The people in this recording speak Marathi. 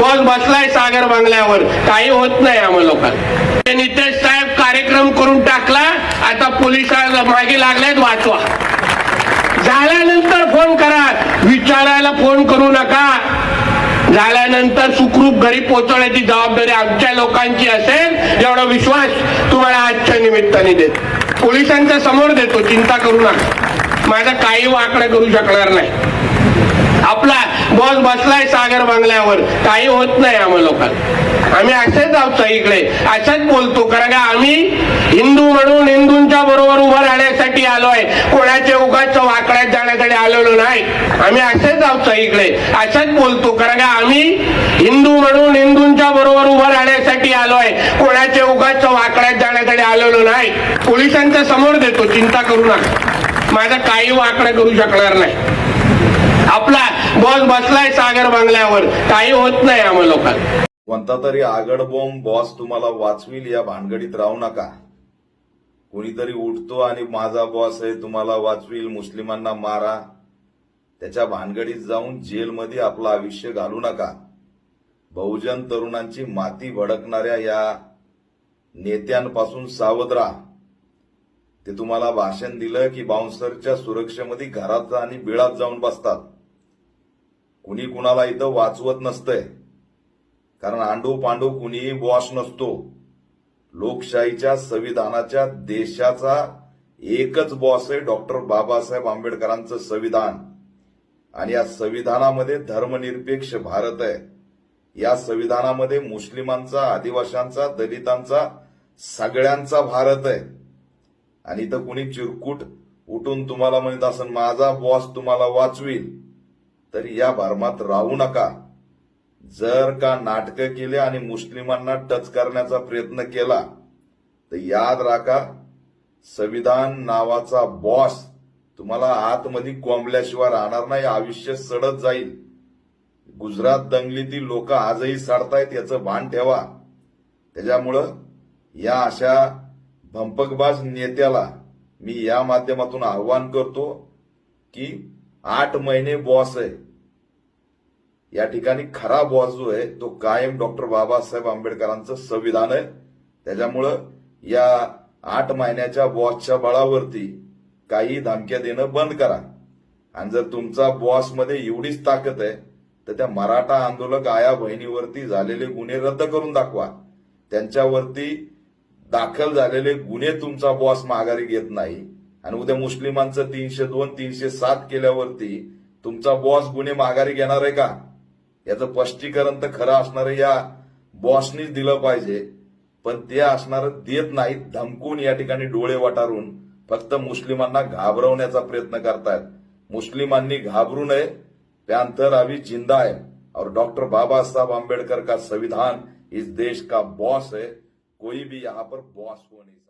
बॉस बसलाय सागर बांगल्यावर. काही होत नाही आम्हा लोकांना. ते नितेश साहेब कार्यक्रम करून टाकला आता पोलिसांना मागे लागलेत वाचवा. झाल्यानंतर फोन करा. विचारायला फोन करू नका. झाल्यानंतर सुखरूप घरी पोहोचवण्याची जबाबदारी आमच्या लोकांची असेल एवढा विश्वास तुम्हाला आजच्या निमित्ताने देत. पोलिसांच्या समोर देतो चिंता करू नका. माझा काही वाकडं करू शकणार नाही. आपला बॉस बसलाय सागर बंगल्यावर. काही होत नाही आम्हा लोकांना आम्ही असेच आहोत इकडे. असंच बोलतो. कारण का आम्ही हिंदू म्हणून हिंदूंच्या बरोबर उभं राहण्यासाठी आलोय. कोणाच्या उगाच वाकड्यात जाण्यासाठी आलेलो नाही. आम्ही असेच आहोत इकडे. असंच बोलतो. कारण का आम्ही हिंदू म्हणून हिंदूंच्या बरोबर उभं राहण्यासाठी आलोय. कोणाच्या उगाच वाकड्यात जाण्यासाठी आलेलो नाही. पोलिसांच्या समोर देतो. चिंता करू नका. माझा काही वाकडं करू शकणार नाही. आपला बॉस बसलाय सागर बांगल्यावर. काही होत नाही आम्हा लोकांना कोणता तरी आगड बॉम्ब बॉस तुम्हाला वाचविल या भानगडीत राहू नका. कोणीतरी उठतो आणि माझा बॉस आहे तुम्हाला वाचविल मुस्लिमांना मारा. त्याच्या भानगडीत जाऊन जेलमध्ये आपलं आयुष्य घालू नका. बहुजन तरुणांची माती भडकणाऱ्या या नेत्यांपासून सावध राहा. ते तुम्हाला भाषण दिलं की बाउन्सरच्या सुरक्षेमध्ये घरात आणि बिळात जाऊन बसतात. कुणी कुणाला इथं वाचवत नसतंय. कारण आंडू पांडू कुणीही बॉस नसतो. लोकशाहीच्या संविधानाच्या देशाचा एकच बॉस आहे डॉक्टर बाबासाहेब आंबेडकरांचं संविधान. आणि या संविधानामध्ये धर्मनिरपेक्ष भारत आहे. या संविधानामध्ये मुस्लिमांचा आदिवाशांचा दलितांचा सगळ्यांचा भारत आहे. आणि इथं कुणी चिरकुट उठून तुम्हाला म्हणत असं माझा बॉस तुम्हाला वाचवील तर या भरमात राहू नका. जर का नाटकं केले आणि मुस्लिमांना टच करण्याचा प्रयत्न केला तर याद राखा संविधान नावाचा बॉस तुम्हाला आतमध्ये कोंबल्याशिवाय राहणार नाही आयुष्य सडत जाईल. गुजरात दंगलीतील लोक आजही सडतायत याचं भान ठेवा. त्याच्यामुळं या अशा भंपकबाज नेत्याला मी या माध्यमातून आव्हान करतो की आठ महिने बॉस आहे. या ठिकाणी खरा बॉस जो आहे तो कायम डॉक्टर बाबासाहेब आंबेडकरांचं संविधान आहे. त्याच्यामुळं या आठ महिन्याच्या बॉसच्या बळावरती काही धमक्या देणं बंद करा. आणि जर तुमचा बॉसमध्ये एवढीच ताकद आहे तर त्या मराठा आंदोलक आया बहिणीवरती झालेले गुन्हे रद्द करून दाखवा. त्यांच्यावरती दाखल झालेले गुन्हे तुमचा बॉस माघारी घेत नाही. आणि उद्या मुस्लिमांचं तीनशे दोन तीनशे सात केल्यावरती तुमचा बॉस गुन्हे माघारी घेणार आहे का? याचं स्पष्टीकरण तर खरं असणारं या बॉसनीच दिलं पाहिजे. पण ते असणार देत नाहीत धमकून या ठिकाणी डोळे वटारून फक्त मुस्लिमांना घाबरवण्याचा प्रयत्न करतायत. मुस्लिमांनी घाबरू नये. पैंथर अभी जिंदा आहे और डॉक्टर बाबा साहब आम्बेडकर का संविधान इस देश का बॉस है. कोई भी यहाँ पर बॉस हो नहीं सकता।